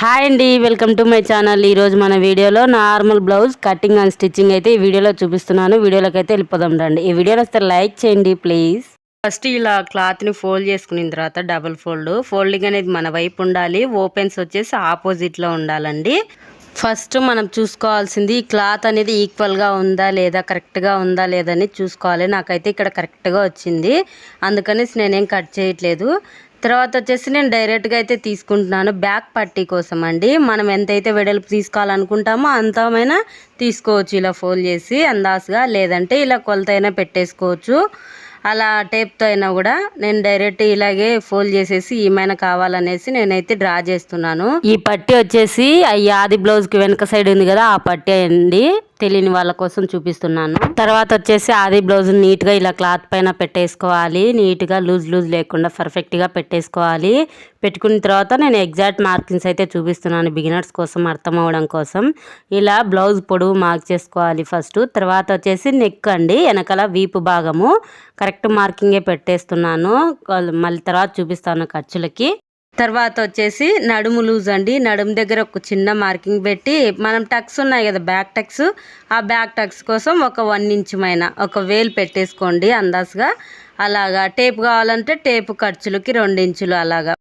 Hi అండి welcome to my channel. ఈరోజు మన వీడియోలో normal blouse cutting and stitching అయితే ఈ వీడియోలో చూపిస్తున్నాను. వీడియోలోకి అయితే వెళ్ళిపోదాం రండి. ఈ వీడియోలో వస్తే లైక్ చేయండి ప్లీజ్. ఫస్ట్ ఇలా క్లాత్ని ఫోల్డ్ చేసుకున్న తర్వాత డబుల్ ఫోల్డ్ ఫోల్డింగ్ అనేది మన వైపు ఉండాలి ఓపెన్స్ వచ్చేసి ఆపోజిట్లో ఉండాలండి. ఫస్ట్ మనం చూసుకోవాల్సింది ఈ క్లాత్ అనేది ఈక్వల్గా ఉందా లేదా కరెక్ట్గా ఉందా లేదని చూసుకోవాలి. నాకైతే ఇక్కడ కరెక్ట్గా వచ్చింది. అందుకనేసి నేనేం కట్ చేయట్లేదు. తర్వాత వచ్చేసి నేను డైరెక్ట్గా అయితే తీసుకుంటున్నాను బ్యాక్ పట్టీ కోసం అండి. మనం ఎంతైతే వెడల్పు తీసుకోవాలనుకుంటామో అంతమైనా తీసుకోవచ్చు. ఇలా ఫోల్డ్ చేసి అందాసుగా లేదంటే ఇలా కొలత అయినా పెట్టేసుకోవచ్చు. అలా టేప్తో అయినా కూడా నేను డైరెక్ట్ ఇలాగే ఫోల్డ్ చేసేసి ఏమైనా కావాలనేసి నేనైతే డ్రా చేస్తున్నాను. ఈ పట్టి వచ్చేసి ఈ ఆది బ్లౌజ్కి వెనక సైడ్ ఉంది కదా ఆ పట్టి అండి. తెలియని వాళ్ళ కోసం చూపిస్తున్నాను. తర్వాత వచ్చేసి ఆది బ్లౌజ్ నీట్గా ఇలా క్లాత్ పైన పెట్టేసుకోవాలి. నీట్గా లూజ్ లూజ్ లేకుండా పర్ఫెక్ట్గా పెట్టేసుకోవాలి. పెట్టుకున్న తర్వాత నేను ఎగ్జాక్ట్ మార్కింగ్స్ అయితే చూపిస్తున్నాను బిగినర్స్ కోసం అర్థం అవ్వడం కోసం. ఇలా బ్లౌజ్ పొడవు మార్క్ చేసుకోవాలి ఫస్ట్ తర్వాత వచ్చేసి నెక్ అండి వెనకాల వీపు భాగము. కరెక్ట్ మార్కింగే పెట్టేస్తున్నాను. మళ్ళీ తర్వాత చూపిస్తాను ఖర్చులకి. తర్వాత వచ్చేసి నడుము లూజ్ అండి. నడుము దగ్గర ఒక చిన్న మార్కింగ్ పెట్టి మనం టక్స్ ఉన్నాయి కదా బ్యాక్ టక్స్ ఆ బ్యాక్ టక్స్ కోసం ఒక వన్ ఇంచ్ మైన ఒక వేలు పెట్టేసుకోండి అందాజుగా. అలాగా టేప్ కావాలంటే టేప్ ఖర్చులకి రెండు ఇంచులు అలాగా.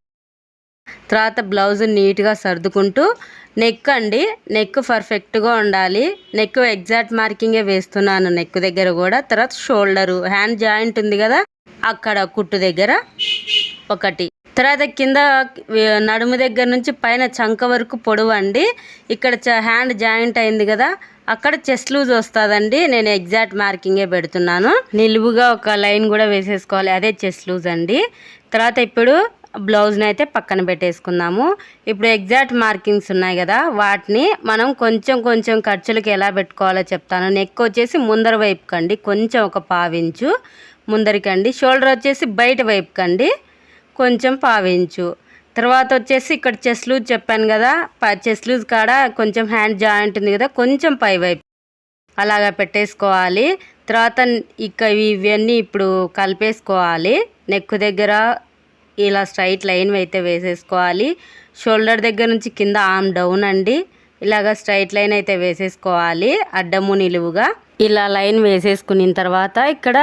తర్వాత బ్లౌజ్ నీట్గా సర్దుకుంటూ నెక్ అండి. నెక్ పర్ఫెక్ట్గా ఉండాలి. నెక్ ఎగ్జాక్ట్ మార్కింగే వేస్తున్నాను నెక్ దగ్గర కూడా. తర్వాత షోల్డరు హ్యాండ్ జాయింట్ ఉంది కదా అక్కడ కుట్టు దగ్గర ఒకటి. తర్వాత కింద నడుము దగ్గర నుంచి పైన చంక వరకు పొడవు అండి ఇక్కడ హ్యాండ్ జాయింట్ అయింది కదా అక్కడ చెస్ట్ లూజ్ వస్తుందండి. నేను ఎగ్జాక్ట్ మార్కింగే పెడుతున్నాను. నిలువుగా ఒక లైన్ కూడా వేసేసుకోవాలి. అదే చెస్ట్ లూజ్ అండి. తర్వాత ఇప్పుడు బ్లౌజ్ని అయితే పక్కన పెట్టేసుకుందాము. ఇప్పుడు ఎగ్జాక్ట్ మార్కింగ్స్ ఉన్నాయి కదా వాటిని మనం కొంచెం కొంచెం ఖర్చులకు ఎలా పెట్టుకోవాలో చెప్తాను. నెక్ వచ్చేసి ముందర వైపు కండి కొంచెం ఒక పావించు ముందరికండి. షోల్డర్ వచ్చేసి బయట వైపు కండి కొంచెం పావించు. తర్వాత వచ్చేసి ఇక్కడ చెస్ లూజ్ చెప్పాను కదా చెస్ లూజ్ కాడ కొంచెం హ్యాండ్ జాయింట్ ఉంది కదా కొంచెం పై వైపు అలాగా పెట్టేసుకోవాలి. తర్వాత ఇక ఇవన్నీ ఇప్పుడు కలిపేసుకోవాలి. నెక్ దగ్గర ఇలా స్ట్రైట్ లైన్ అయితే వేసేసుకోవాలి. షోల్డర్ దగ్గర నుంచి కింద ఆమ్ డౌన్ అండి. ఇలాగ స్ట్రైట్ లైన్ అయితే వేసేసుకోవాలి అడ్డము నిలువుగా. ఇలా లైన్ వేసేసుకున్న తర్వాత ఇక్కడ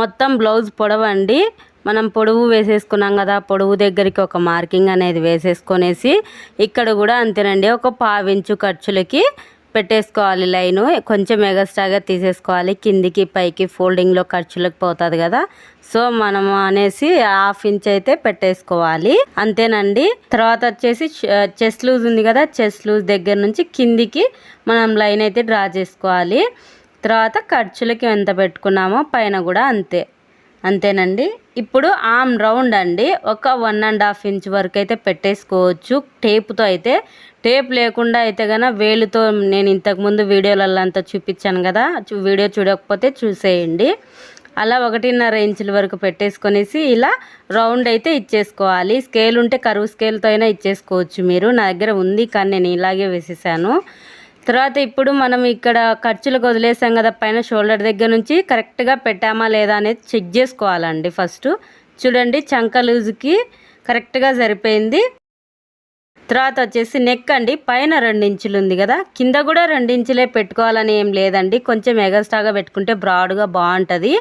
మొత్తం బ్లౌజ్ పొడవండి. మనం పొడవు వేసేసుకున్నాం కదా పొడవు దగ్గరికి ఒక మార్కింగ్ అనేది వేసేసుకొనేసి ఇక్కడ కూడా అంతేనండి ఒక పావించు ఖర్చులకి పెట్టేసుకోవాలి లైను కొంచెం ఎగస్ట్రాగా తీసేసుకోవాలి కిందికి పైకి ఫోల్డింగ్లో ఖర్చులకు పోతుంది కదా. సో మనం అనేసి హాఫ్ ఇంచ్ అయితే పెట్టేసుకోవాలి. అంతేనండి తర్వాత వచ్చేసి చెస్ట్ లూజ్ ఉంది కదా చెస్ట్ లూజ్ దగ్గర నుంచి కిందికి మనం లైన్ అయితే డ్రా చేసుకోవాలి. తర్వాత ఖర్చులకి ఎంత పెట్టుకున్నామో పైన కూడా అంతే. అంతేనండి. ఇప్పుడు ఆమ్ రౌండ్ అండి. ఒక వన్ అండ్ హాఫ్ ఇంచ్ వరకు అయితే పెట్టేసుకోవచ్చు. టేపుతో అయితే టేప్ లేకుండా అయితే కనుక వేలుతో నేను ఇంతకుముందు వీడియోలలో అంతా చూపించాను కదా వీడియో చూడకపోతే చూసేయండి. అలా ఒకటిన్నర ఇంచుల వరకు పెట్టేసుకొనేసి ఇలా రౌండ్ అయితే ఇచ్చేసుకోవాలి. స్కేల్ ఉంటే కరువు స్కేల్తో అయినా ఇచ్చేసుకోవచ్చు మీరు. నా దగ్గర ఉంది కానీ నేను ఇలాగే వేసేసాను. తర్వాత ఇప్పుడు మనం ఇక్కడ ఖర్చులకు వదిలేసాం కదా పైన షోల్డర్ దగ్గర నుంచి కరెక్ట్గా పెట్టామా లేదా అనేది చెక్ చేసుకోవాలండి ఫస్ట్ చూడండి చంక లూజ్కి కరెక్ట్గా సరిపోయింది. తర్వాత వచ్చేసి నెక్ అండి పైన రెండు ఇంచులు ఉంది కదా కింద కూడా రెండు ఇంచులే పెట్టుకోవాలని ఏం లేదండి. కొంచెం ఎగస్ట్రాగా పెట్టుకుంటే బ్రాడ్గా బాగుంటుంది.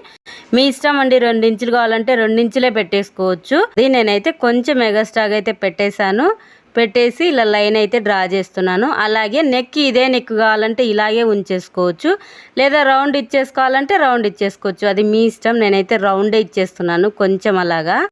మీ ఇష్టం అండి రెండు ఇంచులు కావాలంటే రెండు ఇంచులే పెట్టేసుకోవచ్చు. నేనైతే కొంచెం ఎగస్ట్రాగా అయితే పెట్టేశాను. పెట్టేసి ఇలా లైన్ అయితే డ్రా చేస్తున్నాను. అలాగే నెక్ ఇదే నెక్ కావాలంటే ఇలాగే ఉంచేసుకోవచ్చు. లేదా రౌండ్ ఇచ్చేసుకోవాలంటే రౌండ్ ఇచ్చేసుకోవచ్చు. అది మీ ఇష్టం నేనైతే రౌండే ఇచ్చేస్తున్నాను. కొంచెం అలాగా.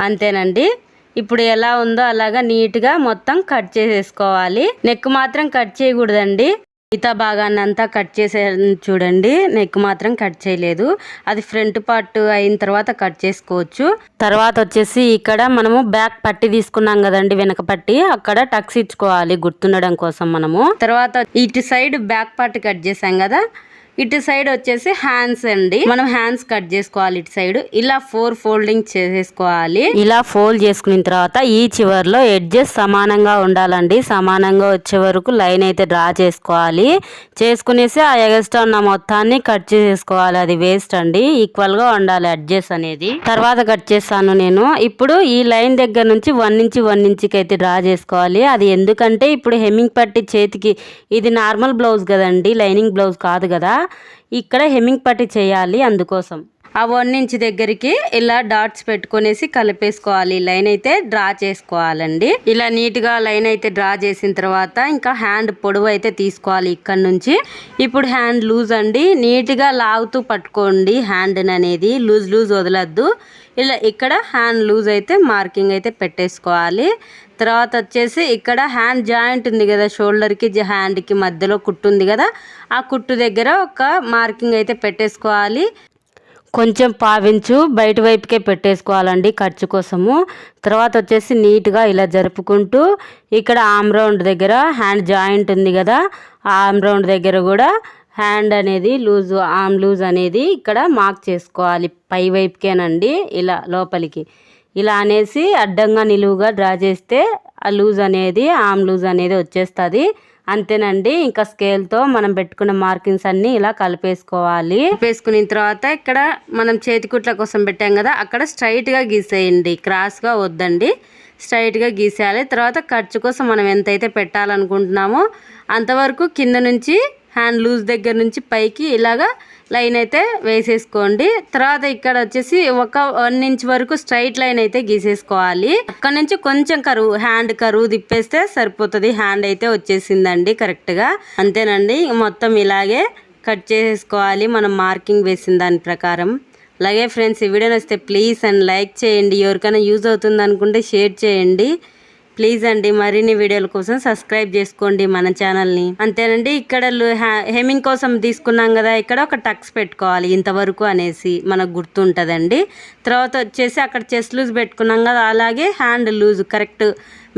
అంతేనండి. ఇప్పుడు ఎలా ఉందో అలాగా నీట్గా మొత్తం కట్ చేసేసుకోవాలి. నెక్ మాత్రం కట్ చేయకూడదండి. మిగతా భాగాన్ని అంతా కట్ చేసే చూడండి. నెక్ మాత్రం కట్ చేయలేదు. అది ఫ్రంట్ పార్ట్ అయిన తర్వాత కట్ చేసుకోవచ్చు. తర్వాత వచ్చేసి ఇక్కడ మనము బ్యాక్ పట్టి తీసుకున్నాం కదండి వెనక పట్టి. అక్కడ టక్స్ ఇచ్చుకోవాలి గుర్తుండడం కోసం మనము. తర్వాత ఇటు సైడ్ బ్యాక్ పార్ట్ కట్ చేసాం కదా. ఇటు సైడ్ వచ్చేసి హ్యాండ్స్ అండి. మనం హ్యాండ్స్ కట్ చేసుకోవాలి ఇటు సైడ్. ఇలా ఫోర్ ఫోల్డింగ్ చేసేసుకోవాలి. ఇలా ఫోల్డ్ చేసుకున్న తర్వాత ఈ చివర్లో ఎడ్జెస్ సమానంగా ఉండాలండి. సమానంగా వచ్చే వరకు లైన్ అయితే డ్రా చేసుకోవాలి. చేసుకునేసి ఆ ఎగస్ట్రా ఉన్న మొత్తాన్ని కట్ చేసేసుకోవాలి. అది వేస్ట్ అండి. ఈక్వల్గా ఉండాలి అడ్జెస్ అనేది. తర్వాత కట్ చేస్తాను నేను. ఇప్పుడు ఈ లైన్ దగ్గర నుంచి వన్ నుంచి వన్ ఇంచ్కి అయితే డ్రా చేసుకోవాలి. అది ఎందుకంటే ఇప్పుడు హెమ్మింగ్ పట్టి చేతికి ఇది నార్మల్ బ్లౌజ్ కదండి. లైనింగ్ బ్లౌజ్ కాదు కదా. ఇక్కడ హెమ్మింగ్ పట్టి చేయాలి అందుకోసం. ఆ వన్ ఇంచ్ దగ్గరికి ఇలా డాట్స్ పెట్టుకునేసి కలిపేసుకోవాలి. లైన్ అయితే డ్రా చేసుకోవాలండి. ఇలా నీట్గా లైన్ అయితే డ్రా చేసిన తర్వాత ఇంకా హ్యాండ్ పొడవు అయితే తీసుకోవాలి ఇక్కడ నుంచి. ఇప్పుడు హ్యాండ్ లూజ్ అండి. నీట్గా లాగుతూ పట్టుకోండి హ్యాండ్ అనేది. లూజ్ లూజ్ వదలద్దు. ఇలా ఇక్కడ హ్యాండ్ లూజ్ అయితే మార్కింగ్ అయితే పెట్టేసుకోవాలి. తర్వాత వచ్చేసి ఇక్కడ హ్యాండ్ జాయింట్ ఉంది కదా షోల్డర్కి హ్యాండ్కి మధ్యలో కుట్టు ఉంది కదా ఆ కుట్టు దగ్గర ఒక మార్కింగ్ అయితే పెట్టేసుకోవాలి. కొంచెం పావించు బయట వైపుకే పెట్టేసుకోవాలండి ఖర్చు కోసము. తర్వాత వచ్చేసి నీట్గా ఇలా జరుపుకుంటూ ఇక్కడ ఆమ్ రౌండ్ దగ్గర హ్యాండ్ జాయింట్ ఉంది కదా ఆ ఆమ్ రౌండ్ దగ్గర కూడా హ్యాండ్ అనేది లూజ్ ఆమ్ లూజ్ అనేది ఇక్కడ మార్క్ చేసుకోవాలి పై వైపుకేనండి ఇలా లోపలికి. ఇలా అనేసి అడ్డంగా నిలువుగా డ్రా చేస్తే ఆ లూజ్ అనేది ఆమ్ లూజ్ అనేది వచ్చేస్తుంది. అంతేనండి. ఇంకా స్కేల్తో మనం పెట్టుకున్న మార్కింగ్స్ అన్ని ఇలా కలిపేసుకోవాలి. వేసుకున్న తర్వాత ఇక్కడ మనం చేతికుట్ల కోసం పెట్టాం కదా అక్కడ స్ట్రైట్గా గీసేయండి. క్రాస్గా వద్దండి. స్ట్రైట్గా గీసేయాలి. తర్వాత ఖర్చు కోసం మనం ఎంతైతే పెట్టాలనుకుంటున్నామో అంతవరకు కింద నుంచి హ్యాండ్ లూజ్ దగ్గర నుంచి పైకి ఇలాగా లైన్ అయితే వేసేసుకోండి. తర్వాత ఇక్కడ వచ్చేసి ఒక వన్ ఇంచ్ వరకు స్ట్రైట్ లైన్ అయితే గీసేసుకోవాలి. అక్కడ నుంచి కొంచెం కరువు హ్యాండ్ కరువు తిప్పేస్తే సరిపోతుంది. హ్యాండ్ అయితే వచ్చేసిందండి కరెక్ట్గా. అంతేనండి. మొత్తం ఇలాగే కట్ చేసేసుకోవాలి. మనం మార్కింగ్ వేసిన దాని ప్రకారం. అలాగే ఫ్రెండ్స్ ఈ వీడియో నచ్చితే ప్లీజ్ అండ్ లైక్ చేయండి. ఎవరికైనా యూజ్ అవుతుంది అనుకుంటే షేర్ చేయండి. ప్లీజ్ అండి మరిన్ని వీడియోల కోసం సబ్స్క్రైబ్ చేసుకోండి మన ఛానల్ని. అంతేనండి ఇక్కడ హెమింగ్ కోసం తీసుకున్నాం కదా ఇక్కడ ఒక టక్స్ పెట్టుకోవాలి ఇంతవరకు అనేసి మనకు గుర్తుంటుందండి. తర్వాత వచ్చేసి అక్కడ చెస్ లూజ్ పెట్టుకున్నాం కదా అలాగే హ్యాండ్ లూజ్ కరెక్ట్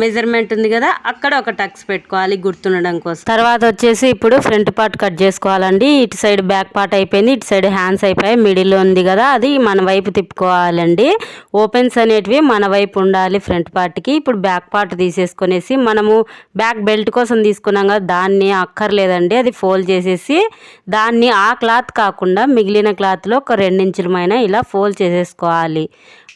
మెజర్మెంట్ ఉంది కదా అక్కడ ఒక టక్స్ పెట్టుకోవాలి గుర్తుండడం కోసం. తర్వాత వచ్చేసి ఇప్పుడు ఫ్రంట్ పార్ట్ కట్ చేసుకోవాలండి. ఇటు సైడ్ బ్యాక్ పార్ట్ అయిపోయింది ఇటు సైడ్ హ్యాండ్స్ అయిపోయాయి మిడిల్ ఉంది కదా అది మన వైపు తిప్పుకోవాలండి. ఓపెన్స్ అనేటివి మన వైపు ఉండాలి ఫ్రంట్ పార్ట్కి ఇప్పుడు బ్యాక్ పార్ట్ తీసేసుకునేసి మనము బ్యాక్ బెల్ట్ కోసం తీసుకున్నాం కదా దాన్ని అక్కర్లేదండి. అది ఫోల్డ్ చేసేసి దాన్ని ఆ క్లాత్ కాకుండా మిగిలిన క్లాత్లో ఒక రెండించులమైన ఇలా ఫోల్డ్ చేసేసుకోవాలి.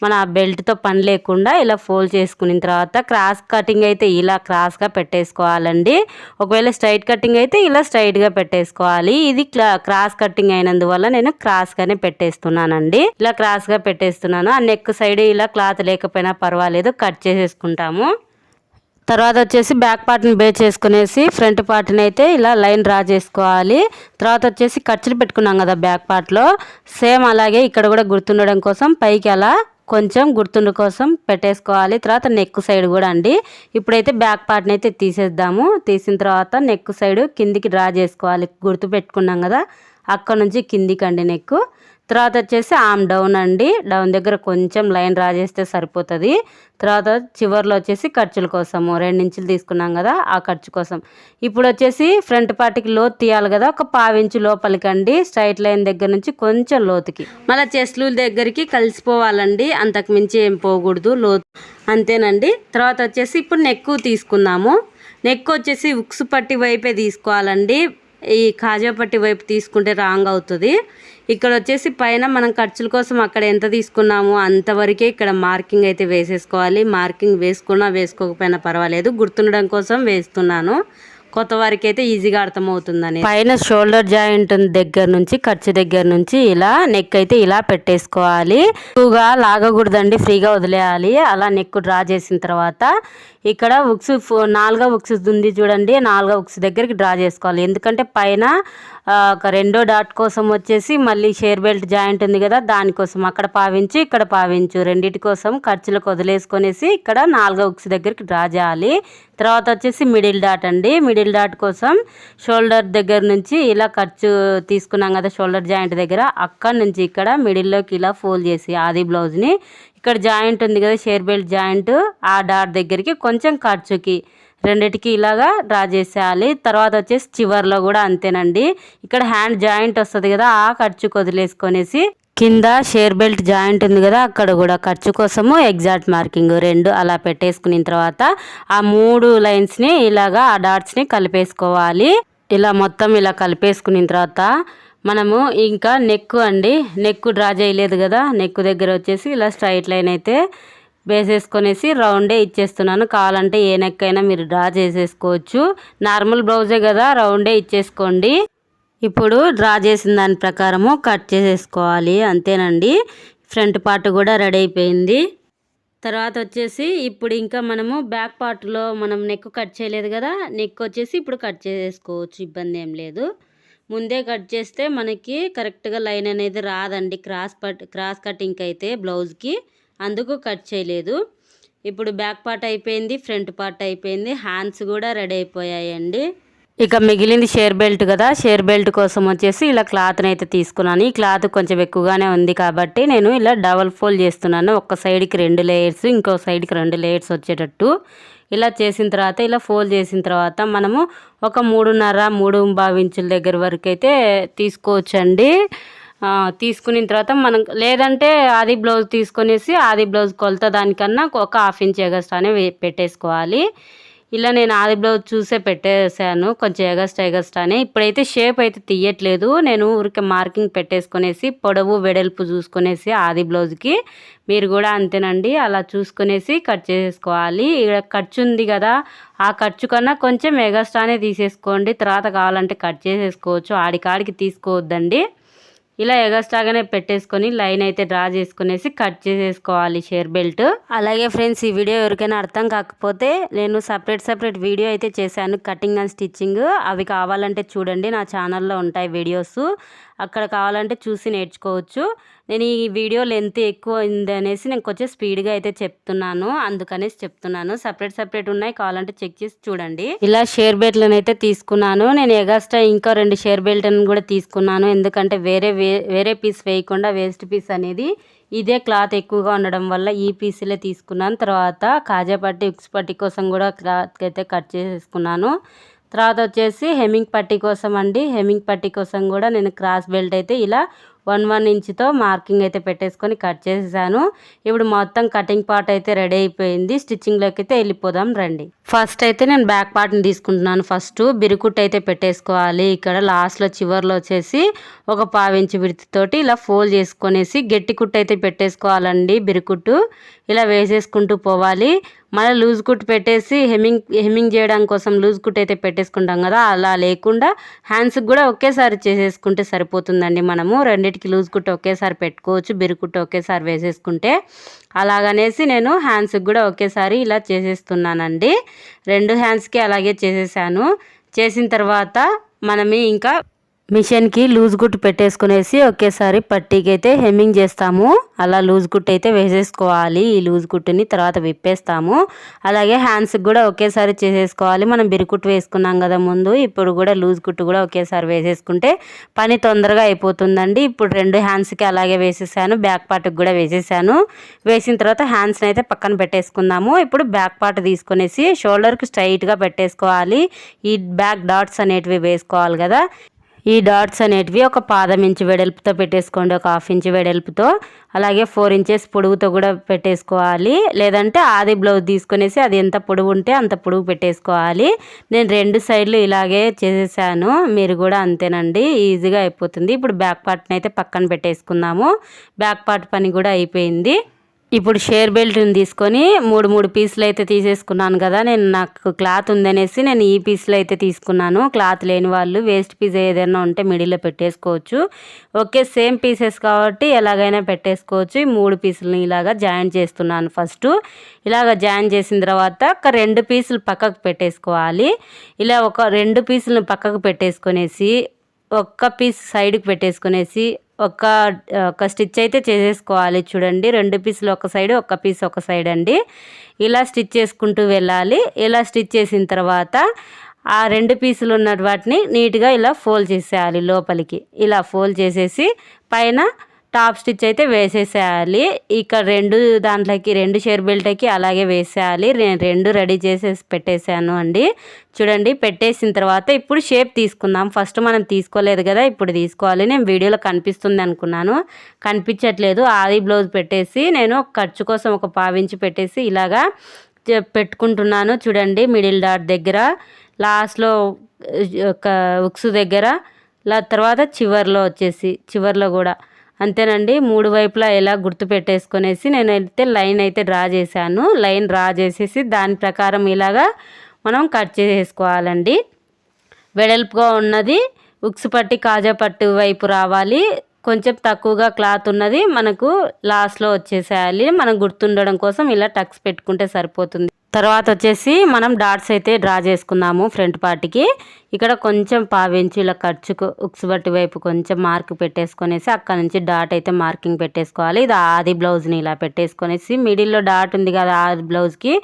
మన బెల్ట్తో పని లేకుండా ఇలా ఫోల్డ్ చేసుకున్న తర్వాత క్రాస్ కటింగ్ అయితే ఇలా క్రాస్గా పెట్టేసుకోవాలండి. ఒకవేళ స్ట్రైట్ కటింగ్ అయితే ఇలా స్ట్రైట్గా పెట్టేసుకోవాలి. ఇది క్రాస్ కటింగ్ అయినందువల్ల నేను క్రాస్గానే పెట్టేస్తున్నానండి. ఇలా క్రాస్గా పెట్టేస్తున్నాను. ఆ నెక్ సైడ్ ఇలా క్లాత్ లేకపోయినా పర్వాలేదు. కట్ చేసేసుకుంటాము. తర్వాత వచ్చేసి బ్యాక్ పార్ట్ని బే చేసుకునేసి ఫ్రంట్ పార్ట్ని అయితే ఇలా లైన్ డ్రా చేసుకోవాలి. తర్వాత వచ్చేసి ఖర్చులు పెట్టుకున్నాం కదా బ్యాక్ పార్ట్లో. సేమ్ అలాగే ఇక్కడ కూడా గుర్తుండడం కోసం పైకి అలా కొంచెం గుర్తుండు కోసం పెట్టేసుకోవాలి. తర్వాత నెక్ సైడ్ కూడా అండి. ఇప్పుడైతే బ్యాక్ పార్ట్ని అయితే తీసేద్దాము. తీసిన తర్వాత నెక్ సైడ్ కిందికి డ్రా చేసుకోవాలి. గుర్తు పెట్టుకున్నాం కదా? అక్కడ నుంచి కిందికి అండి నెక్ తర్వాత వచ్చేసి ఆమ్ డౌన్ అండి. డౌన్ దగ్గర కొంచెం లైన్ రాజేస్తే చేస్తే సరిపోతుంది. తర్వాత చివర్లో వచ్చేసి ఖర్చుల కోసము రెండు ఇంచులు తీసుకున్నాం కదా ఆ ఖర్చు కోసం. ఇప్పుడు వచ్చేసి ఫ్రంట్ పార్టీకి లోతు తీయాలి కదా ఒక పావించు లోపలికండి స్ట్రైట్ లైన్ దగ్గర నుంచి కొంచెం లోతుకి. మళ్ళీ చెస్లు దగ్గరికి కలిసిపోవాలండి అంతకు మించి ఏం పోకూడదు లోతు. అంతేనండి. తర్వాత వచ్చేసి ఇప్పుడు నెక్కు తీసుకుందాము నెక్ వచ్చేసి ఉక్సు పట్టి వైపే తీసుకోవాలండి. ఈ కాజాపట్టి వైపు తీసుకుంటే రాంగ్ అవుతుంది. ఇక్కడ వచ్చేసి పైన మనం ఖర్చుల కోసం అక్కడ ఎంత తీసుకున్నామో అంతవరకే ఇక్కడ మార్కింగ్ అయితే వేసేసుకోవాలి. మార్కింగ్ వేసుకున్నా వేసుకోకపోయినా పర్వాలేదు. గుర్తుండడం కోసం వేస్తున్నాను. కొత్త వారికి అయితే ఈజీగా అర్థమవుతుందని పైన షోల్డర్ జాయింట్ దగ్గర నుంచి ఖర్చు దగ్గర నుంచి ఇలా నెక్ అయితే ఇలా పెట్టేసుకోవాలి. ఎక్కువగా లాగకూడదండి ఫ్రీగా వదిలేయాలి. అలా నెక్ డ్రా చేసిన తర్వాత ఇక్కడ ఉక్స్ నాలుగో ఉక్స్ ఉంది చూడండి నాలుగో ఉక్స్ దగ్గరికి డ్రా చేసుకోవాలి. ఎందుకంటే పైన ఒక రెండో డాట్ కోసం వచ్చేసి మళ్ళీ షేర్ బెల్ట్ జాయింట్ ఉంది కదా దానికోసం అక్కడ పావించు ఇక్కడ పావించు. రెండింటి కోసం ఖర్చులకు వదిలేసుకొనేసి ఇక్కడ నాలుగో ఉక్స్ దగ్గరికి డ్రా చేయాలి. తర్వాత వచ్చేసి మిడిల్ డాట్ అండి. మిడిల్ డాట్ కోసం షోల్డర్ దగ్గర నుంచి ఇలా ఖర్చు తీసుకున్నాం కదా షోల్డర్ జాయింట్ దగ్గర అక్కడ నుంచి ఇక్కడ మిడిల్లోకి ఇలా ఫోల్డ్ చేసి ఆది బ్లౌజ్ని ఇక్కడ జాయింట్ ఉంది కదా షేర్ బెల్ట్ జాయింట్. ఆ డాట్ దగ్గరికి కొంచెం ఖర్చుకి రెండిటికి ఇలాగా డ్రా చేసేయాలి. తర్వాత వచ్చేసి చివర్లో కూడా అంతేనండి. ఇక్కడ హ్యాండ్ జాయింట్ వస్తుంది కదా ఆ ఖర్చు వదిలేసుకొనేసి కింద షేర్ బెల్ట్ జాయింట్ ఉంది కదా అక్కడ కూడా ఖర్చు కోసము ఎగ్జాక్ట్ మార్కింగ్ రెండు అలా పెట్టేసుకున్న తర్వాత ఆ మూడు లైన్స్ని ఇలాగా ఆ డాట్స్ని కలిపేసుకోవాలి. ఇలా మొత్తం ఇలా కలిపేసుకున్న తర్వాత మనము ఇంకా నెక్ అండి. నెక్ డ్రా చేయలేదు కదా. నెక్ దగ్గర వచ్చేసి ఇలా స్ట్రైట్ లైన్ అయితే వేసేసుకొనేసి రౌండే ఇచ్చేస్తున్నాను. కావాలంటే ఏ నెక్ అయినా మీరు డ్రా చేసేసుకోవచ్చు. నార్మల్ బ్లౌజే కదా రౌండే ఇచ్చేసుకోండి. ఇప్పుడు డ్రా చేసిన దాని ప్రకారము కట్ చేసేసుకోవాలి. అంతేనండి. ఫ్రంట్ పార్ట్ కూడా రెడీ అయిపోయింది. తర్వాత వచ్చేసి ఇప్పుడు ఇంకా మనము బ్యాక్ పార్ట్లో మనం నెక్ కట్ చేయలేదు కదా. నెక్ వచ్చేసి ఇప్పుడు కట్ చేసేసుకోవచ్చు. ఇబ్బంది ఏం లేదు. ముందే కట్ చేస్తే మనకి కరెక్ట్గా లైన్ అనేది రాదండి. క్రాస్ పట్ క్రాస్ కటింగ్ అయితే బ్లౌజ్కి. అందుకు కట్ చేయలేదు. ఇప్పుడు బ్యాక్ పార్ట్ అయిపోయింది ఫ్రంట్ పార్ట్ అయిపోయింది హ్యాండ్స్ కూడా రెడీ అయిపోయాయండి. ఇక మిగిలింది షేర్ బెల్ట్ కదా షేర్ బెల్ట్ కోసం వచ్చేసి ఇలా క్లాత్ని అయితే తీసుకున్నాను. ఈ క్లాత్ కొంచెం ఎక్కువగానే ఉంది కాబట్టి నేను ఇలా డబల్ ఫోల్డ్ చేస్తున్నాను. ఒక సైడ్కి రెండు లేయర్స్ ఇంకో సైడ్కి రెండు లేయర్స్ వచ్చేటట్టు. ఇలా చేసిన తర్వాత ఇలా ఫోల్డ్ చేసిన తర్వాత మనము ఒక మూడున్నర మూడు ఇంచుల దగ్గర వరకు అయితే తీసుకోవచ్చండి తీసుకున్న తర్వాత మనం లేదంటే ఆది బ్లౌజ్ తీసుకొనేసి ఆది బ్లౌజ్ కొలత దానికన్నా ఒక హాఫ్ ఇంచ్ ఎగస్ట్రానే పెట్టేసుకోవాలి. ఇలా నేను ఆది బ్లౌజ్ చూసే పెట్టేసాను కొంచెం ఎగస్ట్ ఎగస్ట్ అని. ఇప్పుడైతే షేప్ అయితే తీయట్లేదు. నేను ఊరికే మార్కింగ్ పెట్టేసుకునేసి పొడవు వెడల్పు చూసుకునేసి ఆది బ్లౌజ్కి. మీరు కూడా అంతేనండి. అలా చూసుకునేసి కట్ చేసేసుకోవాలి ఇక్కడ ఖర్చు ఉంది కదా. ఆ ఖర్చు కన్నా కొంచెం ఎగస్ట్రానే తీసేసుకోండి. తర్వాత కావాలంటే కట్ చేసేసుకోవచ్చు. ఆడికాడికి తీసుకోవద్దండి. ఇలా ఎగస్ట్రాగానే పెట్టేసుకొని లైన్ అయితే డ్రా చేసుకునేసి కట్ చేసేసుకోవాలి షేర్ బెల్ట్. అలాగే ఫ్రెండ్స్ ఈ వీడియో ఎవరికైనా అర్థం కాకపోతే నేను సపరేట్ సపరేట్ వీడియో అయితే చేశాను కటింగ్ అండ్ స్టిచ్చింగ్. అవి కావాలంటే చూడండి నా ఛానల్లో ఉంటాయి వీడియోస్. అక్కడ కావాలంటే చూసి నేర్చుకోవచ్చు. నేను ఈ వీడియో లెంత్ ఎక్కువ ఉంది అనేసి నేను కొంచెం స్పీడ్గా అయితే చెప్తున్నాను. అందుకనేసి చెప్తున్నాను. సపరేట్ సపరేట్ ఉన్నాయి. కావాలంటే చెక్ చేసి చూడండి. ఇలా షేర్ బెల్ట్లను అయితే తీసుకున్నాను. నేను ఎగస్ట్రా ఇంకా రెండు షేర్ బెల్ట్లను కూడా తీసుకున్నాను. ఎందుకంటే వేరే వేరే పీస్ వేయకుండా వేస్ట్ పీస్ అనేది ఇదే క్లాత్ ఎక్కువగా ఉండడం వల్ల ఈ పీసులే తీసుకున్నాను. తర్వాత కాజాపట్టి ఉక్స్ పట్టి కోసం కూడా క్లాత్ అయితే కట్ చేసేసుకున్నాను. తర్వాత వచ్చేసి హెమ్మింగ్ పట్టీ కోసం అండి హెమ్మింగ్ పట్టీ కోసం కూడా నేను క్రాస్ బెల్ట్ అయితే ఇలా వన్ వన్ ఇంచ్తో మార్కింగ్ అయితే పెట్టేసుకొని కట్ చేసేసాను. ఇప్పుడు మొత్తం కటింగ్ పార్ట్ అయితే రెడీ అయిపోయింది. స్టిచ్చింగ్లోకి అయితే వెళ్ళిపోదాం రండి. ఫస్ట్ అయితే నేను బ్యాక్ పార్ట్ని తీసుకుంటున్నాను. ఫస్ట్ బిరుకుట్ అయితే పెట్టేసుకోవాలి. ఇక్కడ లాస్ట్లో చివర్లో వచ్చేసి ఒక పావించి విడితోటి ఇలా ఫోల్డ్ చేసుకొనేసి గట్టి కుట్టు అయితే పెట్టేసుకోవాలండి బిరుకుట్టు. ఇలా వేసేసుకుంటూ పోవాలి. మళ్ళీ లూజ్ కుట్టు పెట్టేసి హెమ్మింగ్ హెమ్మింగ్ చేయడం కోసం లూజ్ కుట్ అయితే పెట్టేసుకుంటాం కదా. అలా లేకుండా హ్యాండ్స్కి కూడా ఒకేసారి చేసేసుకుంటే సరిపోతుందండి మనము. రెండు రెండింటికి లూజ్ కుట్టు ఒకేసారి పెట్టుకోవచ్చు బిరుకుట్టు ఒకేసారి వేసేసుకుంటే అలాగనేసి నేను హ్యాండ్స్కి కూడా ఒకేసారి ఇలా చేసేస్తున్నానండి. రెండు హ్యాండ్స్కి అలాగే చేసేసాను. చేసిన తర్వాత మనమే ఇంకా మిషన్కి లూజ్ గుట్టు పెట్టేసుకునేసి ఒకేసారి పట్టీకి అయితే హెమ్మింగ్ చేస్తాము. అలా లూజ్ గుట్టు అయితే వేసేసుకోవాలి. ఈ లూజ్ గుట్టుని తర్వాత విప్పేస్తాము. అలాగే హ్యాండ్స్కి కూడా ఒకేసారి చేసేసుకోవాలి. మనం బిరుకుట్టు వేసుకున్నాం కదా ముందు. ఇప్పుడు కూడా లూజ్ గుట్టు కూడా ఒకేసారి వేసేసుకుంటే పని తొందరగా అయిపోతుందండి. ఇప్పుడు రెండు హ్యాండ్స్కి అలాగే వేసేసాను. బ్యాక్ పార్ట్కి కూడా వేసేసాను. వేసిన తర్వాత హ్యాండ్స్ని అయితే పక్కన పెట్టేసుకుందాము. ఇప్పుడు బ్యాక్ పార్ట్ తీసుకునేసి షోల్డర్కి స్ట్రైట్గా పెట్టేసుకోవాలి. ఈ బ్యాక్ డాట్స్ అనేటివి వేసుకోవాలి కదా. ఈ డాట్స్ అనేటివి ఒక పాదం ఇంచు వెడల్పుతో పెట్టేసుకోండి. ఒక హాఫ్ ఇంచ్ వెడల్పుతో. అలాగే ఫోర్ ఇంచెస్ పొడుగుతో కూడా పెట్టేసుకోవాలి. లేదంటే ఆది బ్లౌజ్ తీసుకునేసి అది ఎంత పొడుగు ఉంటే అంత పొడుగు పెట్టేసుకోవాలి. నేను రెండు సైడ్లు ఇలాగే చేసేసాను. మీరు కూడా అంతేనండి. ఈజీగా అయిపోతుంది. ఇప్పుడు బ్యాక్ పార్ట్ని అయితే పక్కన పెట్టేసుకుందాము. బ్యాక్ పార్ట్ పని కూడా అయిపోయింది. ఇప్పుడు షేర్ బెల్ట్ని తీసుకొని మూడు మూడు పీసులు అయితే తీసేసుకున్నాను కదా నేను నాకు క్లాత్ ఉందనేసి నేను ఈ పీసులు అయితే తీసుకున్నాను. క్లాత్ లేని వాళ్ళు వేస్ట్ పీస్ ఏదైనా ఉంటే మిడిల్లో పెట్టేసుకోవచ్చు. ఓకే సేమ్ పీసెస్ కాబట్టి ఎలాగైనా పెట్టేసుకోవచ్చు. ఈ మూడు పీసులని ఇలాగా జాయిన్ చేస్తున్నాను ఫస్ట్. ఇలాగ జాయిన్ చేసిన తర్వాత ఒక రెండు పీసులు పక్కకు పెట్టేసుకోవాలి. ఇలా ఒక రెండు పీసులను పక్కకు పెట్టేసుకొనేసి ఒక్క పీస్ సైడ్కి పెట్టేసుకునేసి ఒక ఒక స్టిచ్ అయితే చేసేసుకోవాలి చూడండి. రెండు పీసులు ఒక సైడ్ ఒక పీస్ ఒక సైడ్ అండి. ఇలా స్టిచ్ చేసుకుంటూ వెళ్ళాలి. ఇలా స్టిచ్ చేసిన తర్వాత ఆ రెండు పీసులు ఉన్న వాటిని నీట్గా ఇలా ఫోల్డ్ చేసేయాలి లోపలికి. ఇలా ఫోల్డ్ చేసేసి పైన టాప్ స్టిచ్ అయితే వేసేసేయాలి. ఇక్కడ రెండు దాంట్లోకి రెండు షేర్ బెల్ట్కి అలాగే వేసేయాలి. నేను రెండు రెడీ చేసేసి పెట్టేశాను అండి. చూడండి పెట్టేసిన తర్వాత ఇప్పుడు షేప్ తీసుకుందాం. ఫస్ట్ మనం తీసుకోలేదు కదా ఇప్పుడు తీసుకోవాలి. నేను వీడియోలో కనిపిస్తుంది అనుకున్నాను. కనిపించట్లేదు. ఆది బ్లౌజ్ పెట్టేసి నేను ఖర్చు కోసం ఒక పావించి పెట్టేసి ఇలాగా పెట్టుకుంటున్నాను. చూడండి మిడిల్ డాట్ దగ్గర లాస్ట్లో ఒక ఉక్స్ దగ్గర తర్వాత చివర్లో వచ్చేసి చివర్లో కూడా. అంతేనండి మూడు వైపులా ఎలా గుర్తు పెట్టేసుకునేసి నేనైతే లైన్ అయితే డ్రా చేశాను. లైన్ డ్రా చేసేసి దాని ప్రకారం ఇలాగా మనం కట్ చేసేసుకోవాలండి వెడల్పుగా ఉన్నది ఉక్స్ పట్టి కాజా పట్టు వైపు రావాలి. కొంచెం తక్కువగా క్లాత్ ఉన్నది మనకు లాస్ట్లో వచ్చేసేయాలి. మనం గుర్తుండడం కోసం ఇలా టక్స్ పెట్టుకుంటే సరిపోతుంది. తర్వాత వచ్చేసి మనం డాట్స్ అయితే డ్రా చేసుకున్నాము ఫ్రంట్ పార్ట్కి. ఇక్కడ కొంచెం పావించి ఇలా ఖర్చుకు ఉక్స్ బట్టి వైపు కొంచెం మార్క్ పెట్టేసుకొనేసి అక్కడ నుంచి డాట్ అయితే మార్కింగ్ పెట్టేసుకోవాలి. ఇది ఆది బ్లౌజ్ని ఇలా పెట్టేసుకొనేసి మిడిల్లో డాట్ ఉంది కదా ఆది బ్లౌజ్కి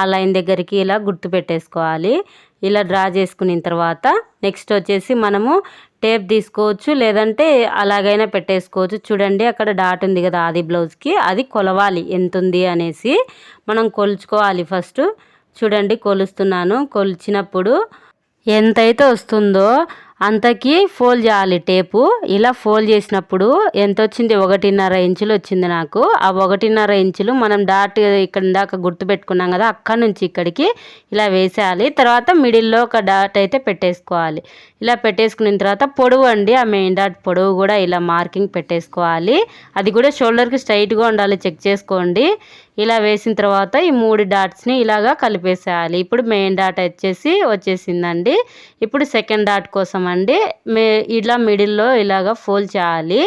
ఆ లైన్ దగ్గరికి ఇలా గుర్తు పెట్టేసుకోవాలి. ఇలా డ్రా చేసుకున్న తర్వాత నెక్స్ట్ వచ్చేసి మనము టేప్ తీసుకోవచ్చు లేదంటే అలాగైనా పెట్టేసుకోవచ్చు. చూడండి అక్కడ డాట్ ఉంది కదా ఆది బ్లౌజ్కి అది కొలవాలి. ఎంత ఉంది అనేసి మనం కొలుచుకోవాలి ఫస్ట్. చూడండి కొలుస్తున్నాను. కొలిచినప్పుడు ఎంతైతే వస్తుందో అంతకీ ఫోల్డ్ చేయాలి టేపు. ఇలా ఫోల్డ్ చేసినప్పుడు ఎంత వచ్చింది ఒకటిన్నర ఇంచులు వచ్చింది నాకు. ఆ ఒకటిన్నర ఇంచులు మనం డాట్ ఇక్కడ ఇందాక గుర్తు పెట్టుకున్నాం కదా అక్కడ నుంచి ఇక్కడికి ఇలా వేసేయాలి. తర్వాత మిడిల్లో ఒక డాట్ అయితే పెట్టేసుకోవాలి. ఇలా పెట్టేసుకున్న తర్వాత పొడవు అండి ఆ మెయిన్ డాట్ పొడవు కూడా ఇలా మార్కింగ్ పెట్టేసుకోవాలి. అది కూడా షోల్డర్కి స్ట్రైట్గా ఉండాలి చెక్ చేసుకోండి. ఇలా వేసిన తర్వాత ఈ మూడు డాట్స్ని ఇలాగా కలిపేసేయాలి. ఇప్పుడు మెయిన్ డాట్ వచ్చేసి వచ్చేసిందండి. ఇప్పుడు సెకండ్ డాట్ కోసం అండి మే ఇలా మిడిల్లో ఇలాగా ఫోల్డ్ చేయాలి.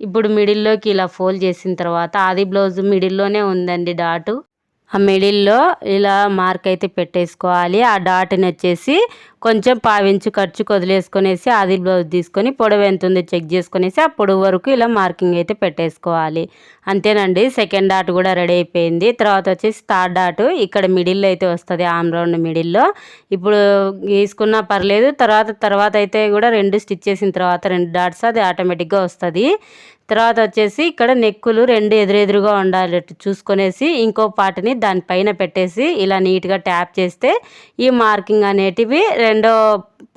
ఇప్పుడు మిడిల్లోకి ఇలా ఫోల్డ్ చేసిన తర్వాత ఆది బ్లౌజ్ మిడిల్లోనే ఉందండి డాటు. ఆ మిడిల్లో ఇలా మార్క్ అయితే పెట్టేసుకోవాలి. ఆ డాట్ని వచ్చేసి కొంచెం పావించు ఖర్చు వదిలేసుకొనేసి ఆది బ్లౌజ్ తీసుకొని పొడవు ఎంత ఉంది చెక్ చేసుకునేసి ఆ పొడవు వరకు ఇలా మార్కింగ్ అయితే పెట్టేసుకోవాలి. అంతేనండి సెకండ్ డాట్ కూడా రెడీ అయిపోయింది. తర్వాత వచ్చేసి థర్డ్ డాట్ ఇక్కడ మిడిల్లో అయితే వస్తుంది ఆమ్ రౌండ్ మిడిల్లో. ఇప్పుడు గీసుకున్నా పర్లేదు తర్వాత తర్వాత అయితే కూడా రెండు స్టిచ్ చేసిన తర్వాత రెండు డాట్స్ అది ఆటోమేటిక్గా వస్తుంది. తర్వాత వచ్చేసి ఇక్కడ నెక్కులు రెండు ఎదురెదురుగా ఉండాలట్టు చూసుకొనేసి ఇంకో పాటని దానిపైన పెట్టేసి ఇలా నీట్గా ట్యాప్ చేస్తే ఈ మార్కింగ్ అనేటివి రెండో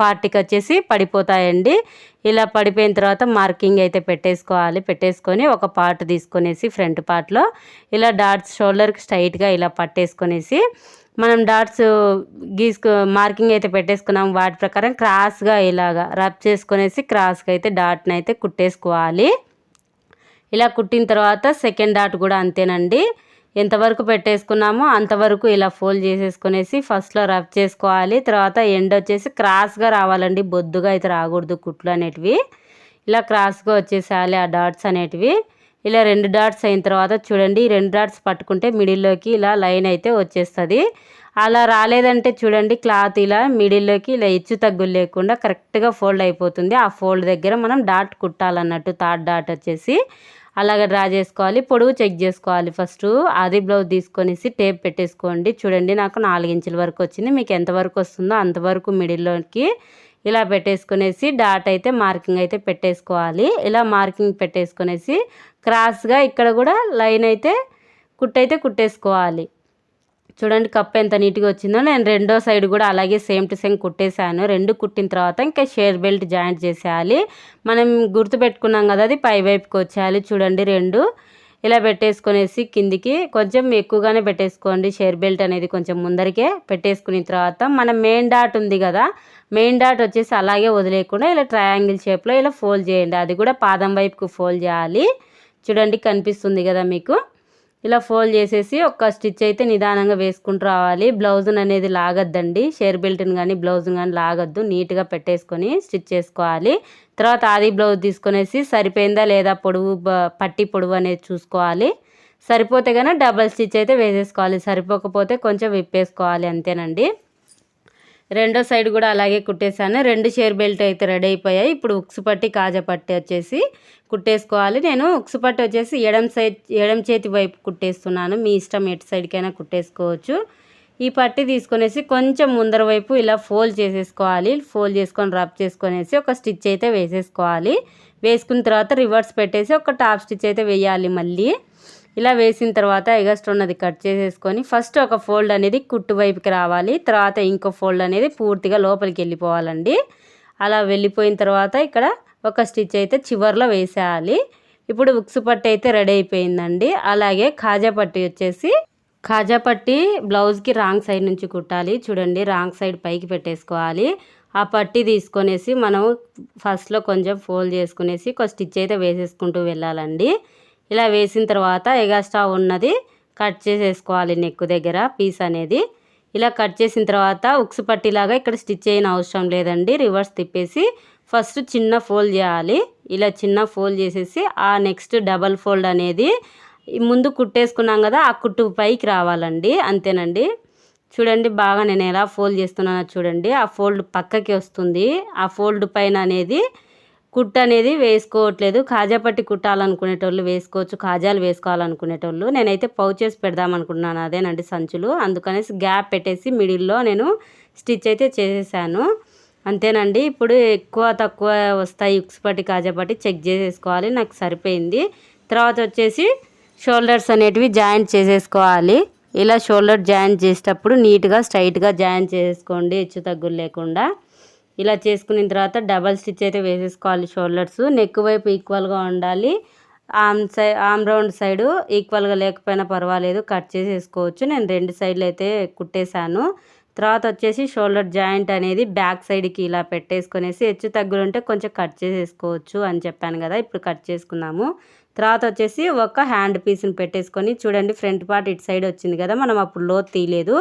పార్టీకి వచ్చేసి పడిపోతాయండి. ఇలా పడిపోయిన తర్వాత మార్కింగ్ అయితే పెట్టేసుకోవాలి. పెట్టేసుకొని ఒక పార్ట్ తీసుకొనేసి ఫ్రంట్ పార్ట్లో ఇలా డాట్స్ షోల్డర్కి స్ట్రైట్గా ఇలా పట్టేసుకొనేసి మనం డాట్స్ గీసుకు మార్కింగ్ అయితే పెట్టేసుకున్నాం. వాటి ప్రకారం క్రాస్గా ఇలాగా రబ్ చేసుకొనేసి క్రాస్గా అయితే డాట్ని అయితే కుట్టేసుకోవాలి. ఇలా కుట్టిన తర్వాత సెకండ్ డాట్ కూడా అంతేనండి. ఎంతవరకు పెట్టేసుకున్నామో అంతవరకు ఇలా ఫోల్డ్ చేసేసుకునేసి ఫస్ట్లో రఫ్ చేసుకోవాలి. తర్వాత ఎండ్ వచ్చేసి క్రాస్గా రావాలండి. బొద్దుగా అయితే రాకూడదు కుట్లు అనేటివి. ఇలా క్రాస్గా వచ్చేసేయాలి ఆ డాట్స్ అనేటివి. ఇలా రెండు డాట్స్ అయిన తర్వాత చూడండి రెండు డాట్స్ పట్టుకుంటే మిడిల్లోకి ఇలా లైన్ అయితే వచ్చేస్తుంది. అలా రాలేదంటే చూడండి క్లాత్ ఇలా మిడిల్లోకి ఇలా హెచ్చు తగ్గులు లేకుండా కరెక్ట్గా ఫోల్డ్ అయిపోతుంది. ఆ ఫోల్డ్ దగ్గర మనం డాట్ కుట్టాలన్నట్టు థర్డ్ డాట్ వచ్చేసి అలాగ డ్రా చేసుకోవాలి పొడవు చెక్ చేసుకోవాలి ఫస్ట్. ఆది బ్లౌజ్ తీసుకొనేసి టేప్ పెట్టేసుకోండి. చూడండి నాకు నాలుగించుల వరకు వచ్చింది. మీకు ఎంతవరకు వస్తుందో అంతవరకు మిడిల్లోకి ఇలా పెట్టేసుకునేసి డాట్ అయితే మార్కింగ్ అయితే పెట్టేసుకోవాలి. ఇలా మార్కింగ్ పెట్టేసుకునేసి క్రాస్గా ఇక్కడ కూడా లైన్ అయితే కుట్టయితే కుట్టేసుకోవాలి. చూడండి కప్ ఎంత నీట్గా వచ్చిందో. నేను రెండో సైడ్ కూడా అలాగే సేమ్ టు సేమ్ కుట్టేశాను. రెండు కుట్టిన తర్వాత ఇంకా షేర్ బెల్ట్ జాయింట్ చేసేయాలి. మనం గుర్తుపెట్టుకున్నాం కదా అది పై వైపుకి వచ్చేయాలి. చూడండి రెండు. ఇలా పెట్టేసుకునేసి కిందికి కొంచెం ఎక్కువగానే పెట్టేసుకోండి. షేర్ బెల్ట్ అనేది కొంచెం ముందరికే పెట్టేసుకున్న తర్వాత మన మెయిన్ డాట్ ఉంది కదా మెయిన్ డాట్ వచ్చేసి అలాగే వదిలేయకుండా ఇలా ట్రయాంగిల్ షేప్లో ఇలా ఫోల్డ్ చేయండి. అది కూడా పాదం వైపుకు ఫోల్డ్ చేయాలి. చూడండి కనిపిస్తుంది కదా మీకు. ఇలా ఫోల్డ్ చేసేసి ఒక స్టిచ్ అయితే నిదానంగా వేసుకుంటూ రావాలి. బ్లౌజ్ని అనేది లాగద్దండి. షేర్ బెల్ట్ని కానీ బ్లౌజ్ని కానీ లాగద్దు. నీట్గా పెట్టేసుకొని స్టిచ్ చేసుకోవాలి. తర్వాత ఆది బ్లౌజ్ తీసుకునేసి సరిపోయిందా లేదా పొడవు పట్టి పొడవు అనేది చూసుకోవాలి. సరిపోతే కానీ డబల్ స్టిచ్ అయితే వేసేసుకోవాలి. సరిపోకపోతే కొంచెం విప్పేసుకోవాలి అంతేనండి. రెండో సైడ్ కూడా అలాగే కుట్టేశాను. రెండు షేర్ బెల్ట్ అయితే రెడీ అయిపోయాయి. ఇప్పుడు ఉక్స్ పట్టి కాజా పట్టి వచ్చేసి కుట్టేసుకోవాలి. నేను ఉక్సుపట్టి వచ్చేసి ఎడం సైడ్ ఎడం చేతి వైపు కుట్టేస్తున్నాను. మీ ఇష్టం ఎటు సైడ్కైనా కుట్టేసుకోవచ్చు. ఈ పట్టి తీసుకొనేసి కొంచెం ముందర వైపు ఇలా ఫోల్డ్ చేసేసుకోవాలి. ఫోల్డ్ చేసుకొని రబ్ చేసుకొనేసి ఒక స్టిచ్ అయితే వేసేసుకోవాలి. వేసుకున్న తర్వాత రివర్స్ పెట్టేసి ఒక టాప్ స్టిచ్ అయితే వేయాలి మళ్ళీ. ఇలా వేసిన తర్వాత ఎగస్ట్ ఉన్నది కట్ చేసేసుకొని ఫస్ట్ ఒక ఫోల్డ్ అనేది కుట్టు వైపుకి రావాలి. తర్వాత ఇంకో ఫోల్డ్ అనేది పూర్తిగా లోపలికి వెళ్ళిపోవాలండి. అలా వెళ్ళిపోయిన తర్వాత ఇక్కడ ఒక స్టిచ్ అయితే చివర్లో వేసేయాలి. ఇప్పుడు ఉక్స్ పట్టు అయితే రెడీ అయిపోయిందండి. అలాగే కాజా పట్టి వచ్చేసి కాజా పట్టి బ్లౌజ్కి రాంగ్ సైడ్ నుంచి కుట్టాలి. చూడండి రాంగ్ సైడ్ పైకి పెట్టేసుకోవాలి. ఆ పట్టి తీసుకొనేసి మనం ఫస్ట్లో కొంచెం ఫోల్డ్ చేసుకునేసి ఒక స్టిచ్ అయితే వేసేసుకుంటూ వెళ్ళాలండి. ఇలా వేసిన తర్వాత ఎగస్ట్రా ఉన్నది కట్ చేసేసుకోవాలి నెక్ దగ్గర పీస్ అనేది. ఇలా కట్ చేసిన తర్వాత ఉక్స్ పట్టిలాగా ఇక్కడ స్టిచ్ అయిన అవసరం లేదండి. రివర్స్ తిప్పేసి ఫస్ట్ చిన్న ఫోల్డ్ చేయాలి. ఇలా చిన్న ఫోల్డ్ చేసేసి ఆ నెక్స్ట్ డబల్ ఫోల్డ్ అనేది ముందు కుట్టేసుకున్నాం కదా ఆ కుట్టు పైకి రావాలండి. అంతేనండి. చూడండి బాగా నేను ఎలా ఫోల్డ్ చేస్తున్నానో చూడండి. ఆ ఫోల్డ్ పక్కకి వస్తుంది. ఆ ఫోల్డ్ పైన అనేది కుట్ట అనేది వేసుకోవట్లేదు. కాజా పట్టి కుట్టాలనుకునేటోళ్ళు వేసుకోవచ్చు కాజాలు వేసుకోవాలనుకునేటోళ్ళు. నేనైతే పౌచెస్ పెడదాం అనుకున్నాను అదేనండి సంచులు. అందుకనేసి గ్యాప్ పెట్టేసి మిడిల్లో నేను స్టిచ్ అయితే చేసేసాను. అంతేనండి. ఇప్పుడు ఎక్కువ తక్కువ వస్తాయి ఉక్స్ పట్టి కాజా పట్టి చెక్ చేసేసుకోవాలి. నాకు సరిపోయింది. తర్వాత వచ్చేసి షోల్డర్స్ అనేటివి జాయింట్ చేసేసుకోవాలి. ఇలా షోల్డర్ జాయింట్ చేసేటప్పుడు నీట్గా స్ట్రైట్గా జాయింట్ చేసుకోండి హెచ్చు తగ్గులు లేకుండా. ఇలా చేసుకున్న తర్వాత డబల్ స్టిచ్ అయితే వేసేసుకోవాలి షోల్డర్స్. నెక్ వైపు ఈక్వల్గా ఉండాలి. ఆమ్ సై ఆమ్ రౌండ్ సైడు ఈక్వల్గా లేకపోయినా పర్వాలేదు. కట్ చేసేసుకోవచ్చు. నేను రెండు సైడ్లు అయితే కుట్టేశాను. తర్వాత వచ్చేసి షోల్డర్ జాయింట్ అనేది బ్యాక్ సైడ్కి ఇలా పెట్టేసుకునేసి హెచ్చు తగ్గులు ఉంటే కొంచెం కట్ చేసేసుకోవచ్చు అని చెప్పాను కదా ఇప్పుడు కట్ చేసుకున్నాము తర్వాత వచ్చేసి ఒక హ్యాండ్ పీస్ని పెట్టేసుకొని చూడండి ఫ్రంట్ పార్ట్ ఇటు సైడ్ వచ్చింది కదా మనం అప్పుడు లోతు తీయలేదు.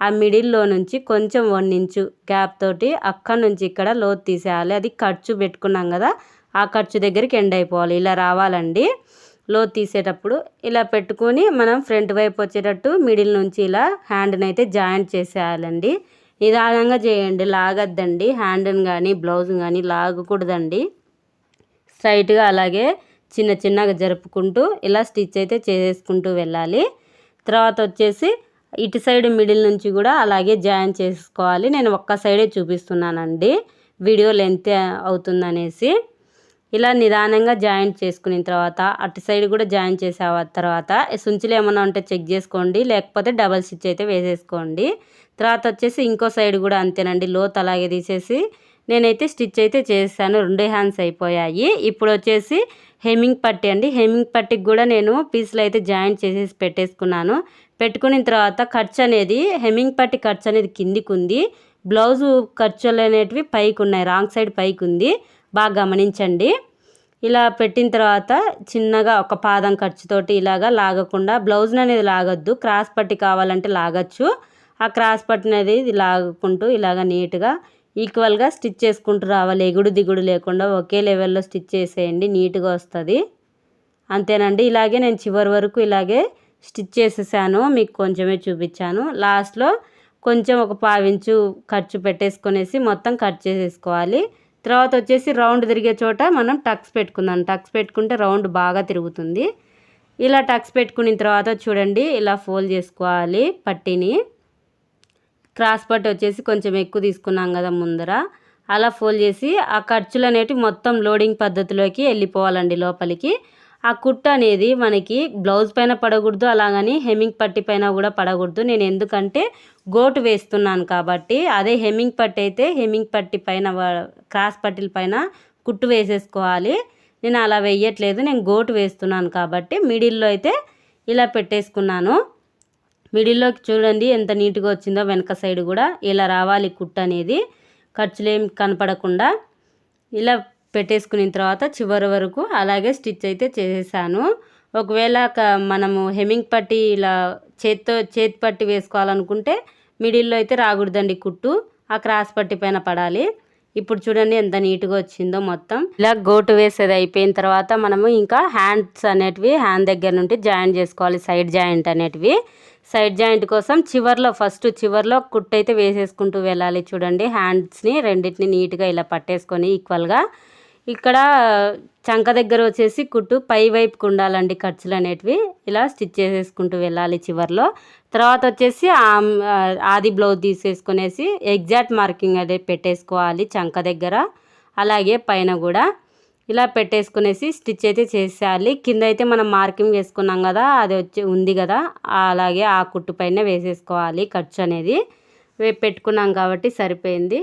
ఆ మిడిల్లో నుంచి కొంచెం వన్ ఇంచు గ్యాప్ తోటి అక్కడ నుంచి ఇక్కడ లోతు తీసేయాలి. అది ఖర్చు పెట్టుకున్నాం కదా ఆ ఖర్చు దగ్గరికి ఎండ్ అయిపోవాలి. ఇలా రావాలండి. లో తీసేటప్పుడు ఇలా పెట్టుకొని మనం ఫ్రంట్ వైపు వచ్చేటట్టు మిడిల్ నుంచి ఇలా హ్యాండ్ని అయితే జాయింట్ చేసేయాలండి. నిదానంగా చేయండి లాగద్దండి. హ్యాండ్ని కానీ బ్లౌజ్ కానీ లాగకూడదండి. స్ట్రైట్గా అలాగే చిన్న చిన్నగా జరుపుకుంటూ ఇలా స్టిచ్ అయితే చేసేసుకుంటూ వెళ్ళాలి. తర్వాత వచ్చేసి ఇటు సైడ్ మిడిల్ నుంచి కూడా అలాగే జాయిన్ చేసుకోవాలి. నేను ఒక్క సైడే చూపిస్తున్నానండి. వీడియో లెంత్ అవుతుందనేసి. ఇలా నిదానంగా జాయింట్ చేసుకున్న తర్వాత అటు సైడ్ కూడా జాయిన్ చేసే తర్వాత సుంచులు ఏమైనా ఉంటే చెక్ చేసుకోండి. లేకపోతే డబల్ స్టిచ్ అయితే వేసేసుకోండి. తర్వాత వచ్చేసి ఇంకో సైడ్ కూడా అంతేనండి. లోత్ అలాగే తీసేసి నేనైతే స్టిచ్ అయితే చేశాను. రెండు హ్యాండ్స్ అయిపోయాయి. ఇప్పుడు వచ్చేసి హెమ్మింగ్ పట్టి అండి. హెమ్మింగ్ పట్టికి కూడా నేను పీసులు అయితే జాయింట్ చేసేసి పెట్టేసుకున్నాను. పెట్టుకున్న తర్వాత ఖర్చు అనేది హెమ్మింగ్ పట్టి ఖర్చు అనేది కిందికి ఉంది బ్లౌజు ఖర్చులు అనేటివి పైకి ఉన్నాయి రాంగ్ సైడ్ పైకి ఉంది బాగా గమనించండి. ఇలా పెట్టిన తర్వాత చిన్నగా ఒక పాదం ఖర్చుతోటి ఇలాగా లాగకుండా బ్లౌజ్ అనేది లాగొద్దు. క్రాస్ పట్టి కావాలంటే లాగచ్చు. ఆ క్రాస్ పట్టి అనేది లాగుకుంటూ ఇలాగ నీట్గా ఈక్వల్గా స్టిచ్ చేసుకుంటూ రావాలి. ఎగుడు దిగుడు లేకుండా ఒకే లెవెల్లో స్టిచ్ చేసేయండి. నీట్గా వస్తుంది. అంతేనండి. ఇలాగే నేను చివరి వరకు ఇలాగే స్టిచ్ చేసేసాను. మీకు కొంచెమే చూపించాను. లాస్ట్లో కొంచెం ఒక పావించు ఖర్చు పెట్టేసుకొనేసి మొత్తం కట్ చేసేసుకోవాలి. తర్వాత వచ్చేసి రౌండ్ తిరిగే చోట మనం టక్స్ పెట్టుకుందాం. టక్స్ పెట్టుకుంటే రౌండ్ బాగా తిరుగుతుంది. ఇలా టక్స్ పెట్టుకున్న తర్వాత చూడండి ఇలా ఫోల్డ్ చేసుకోవాలి పట్టీని. క్రాస్ పట్టి వచ్చేసి కొంచెం ఎక్కువ తీసుకున్నాం కదా ముందర. అలా ఫోల్డ్ చేసి ఆ ఖర్చులు అనేవి మొత్తం లోడింగ్ పద్ధతిలోకి వెళ్ళిపోవాలండి లోపలికి. ఆ కుట్ట అనేది మనకి బ్లౌజ్ పైన పడకూడదు అలాగని హెమ్మింగ్ పట్టి పైన కూడా పడకూడదు. నేను ఎందుకంటే గోటు వేస్తున్నాను కాబట్టి అదే హెమ్మింగ్ పట్టి అయితే హెమ్మింగ్ పట్టి పైన క్రాస్ పట్టిల పైన కుట్టు వేసేసుకోవాలి. నేను అలా వేయట్లేదు నేను గోటు వేస్తున్నాను కాబట్టి మిడిల్లో అయితే ఇలా పెట్టేసుకున్నాను. మిడిల్లోకి చూడండి ఎంత నీట్గా వచ్చిందో వెనక సైడ్ కూడా ఇలా రావాలి కుట్టు అనేది. ఖర్చులేం కనపడకుండా ఇలా పెట్టేసుకున్న తర్వాత చివరి వరకు అలాగే స్టిచ్ అయితే చేసేసాను. ఒకవేళ మనము హెమ్మింగ్ పట్టి ఇలా చేత్తో చేతి పట్టి వేసుకోవాలనుకుంటే మిడిల్లో అయితే రాకూడదండి కుట్టు ఆ క్రాస్ పట్టి పైన పడాలి. ఇప్పుడు చూడండి ఎంత నీట్గా వచ్చిందో మొత్తం. ఇలా గోటు వేసేది అయిపోయిన తర్వాత మనము ఇంకా హ్యాండ్స్ అనేటివి హ్యాండ్ దగ్గర నుండి జాయింట్ చేసుకోవాలి సైడ్ జాయింట్ అనేటివి. సైడ్ జాయింట్ కోసం చివర్లో ఫస్ట్ చివర్లో కుట్టు అయితే వేసేసుకుంటూ వెళ్ళాలి చూడండి. హ్యాండ్స్ని రెండింటిని నీట్గా ఇలా పట్టేసుకొని ఈక్వల్గా ఇక్కడ చంక దగ్గర వచ్చేసి కుట్టు పై వైపుకు ఉండాలండి ఖర్చులు అనేటివి. ఇలా స్టిచ్ చేసేసుకుంటూ వెళ్ళాలి చివర్లో. తర్వాత వచ్చేసి ఆది బ్లౌజ్ తీసేసుకునేసి ఎగ్జాక్ట్ మార్కింగ్ అదే పెట్టేసుకోవాలి చంక దగ్గర. అలాగే పైన కూడా. ఇలా పెట్టేసుకునేసి స్టిచ్ అయితే చేసేయాలి. కింద అయితే మనం మార్కింగ్ వేసుకున్నాం కదా అది వచ్చి ఉంది కదా అలాగే ఆ కుట్టు పైన వేసేసుకోవాలి ఖర్చు అనేది. పెట్టుకున్నాం కాబట్టి సరిపోయింది.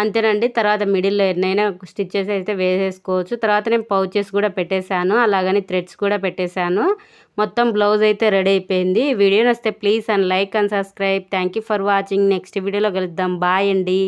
అంతేనండి. తర్వాత మిడిల్లో ఎన్నైనా స్టిచ్చెస్ అయితే వేసేసుకోవచ్చు. తర్వాత నేను పౌచెస్ కూడా పెట్టేశాను. అలాగని థ్రెడ్స్ కూడా పెట్టేశాను. మొత్తం బ్లౌజ్ అయితే రెడీ అయిపోయింది. వీడియో వస్తే please and like and subscribe. Thank you for watching. Next వీడియోలో కలుద్దాం. బాయ్ అండి.